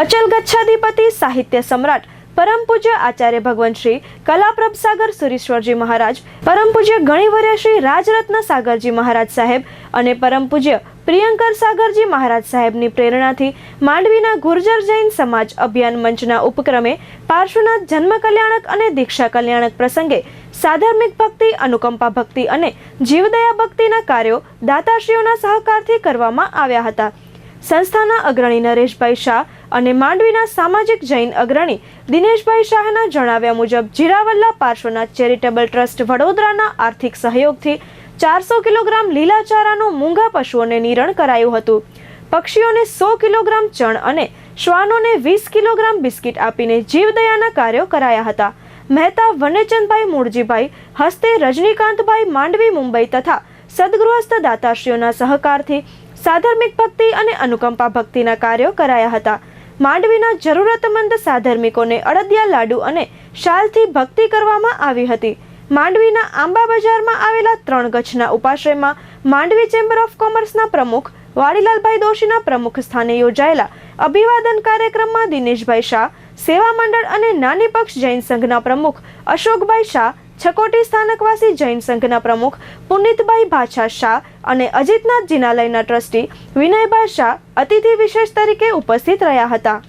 અચલ ગચ્છાધિપતિ સાહિત્ય સમ્રાટ, પરમ પૂજ્ય આચાર્ય ભગવાન શ્રી કલાપ્રભ સાગર સુરીશ્વરજી મહારાજ, પરમ પૂજ્ય ગણિવર્ય શ્રી રાજરત્ન સાગરજી મહારાજ સાહેબ અને પરમ પૂજ્ય પ્રિયંકર સાગરજી મહારાજ સાહેબની પ્રેરણાથી માંડવીના ગુર્જર જૈન સમાજ અભિયાન મંચના ઉપક્રમે પાર્શ્વનાથ જન્મ કલ્યાણક અને દીક્ષા કલ્યાણક પ્રસંગે સાધર્મિક ભક્તિ, અનુકંપા ભક્તિ અને જીવદયા ભક્તિના કાર્યો દાતાશ્રીઓના સહકારથી કરવામાં આવ્યા હતા. સંસ્થાના અગ્રણી નરેશભાઈ શાહ અને માંડવીના સામાજિક જૈન અગ્રણી દિનેશભાઈ શાહના જણાવ્યા મુજબ જીરાવલ્લા પાર્શ્વનાથ ચેરિટેબલ ટ્રસ્ટ વડોદરાના આર્થિક સહયોગથી ચારસો કિલોગ્રામ લીલા ચારાનું મૂંગા પશુઓને નિરણ કરાયું હતું. પક્ષીઓને સો કિલોગ્રામ ચણ અને શ્વાનોને વીસ કિલોગ્રામ બિસ્કિટ આપીને જીવદયાના કાર્યો કરાયા હતા. મહેતા વનેચંદભાઈ મૂળજીભાઈ, હસ્તે રજનીકાંતભાઈ માંડવી, મુંબઈ તથા સદગૃહસ્થ દાતાશ્રીઓના સહકારથી સાધર્મિક ભક્તિ અને અનુકંપા ભક્તિના કાર્યો કરાયા હતા. માંડવીના જરૂરતમંદ સાધર્મિકોને અડદિયા લાડુ અને શાલથી ભક્તિ કરવામાં આવી હતી. માંડવીના આંબા બજારમાં આવેલા ત્રણ ગચ્છના ઉપાશ્રયમાં માંડવી ચેમ્બર ઓફ કોમર્સના પ્રમુખ, વાડીલાલભાઈ દોશીના પ્રમુખ સ્થાને યોજાયેલા અભિવાદન કાર્યક્રમમાં દિનેશભાઈ શાહ, સેવા મંડળ અને નાની પક્ષ જૈન સંઘના પ્રમુખ અશોકભાઈ શાહ છકોટી સ્થાનકવાસી જૈન સંઘના પ્રમુખ પુનિતભાઈ ભાછા શાહ અને અજીતનાથ જિનાલયના ટ્રસ્ટી વિનયભાઈ શાહ અતિથિ વિશેષ તરીકે ઉપસ્થિત રહ્યા હતા.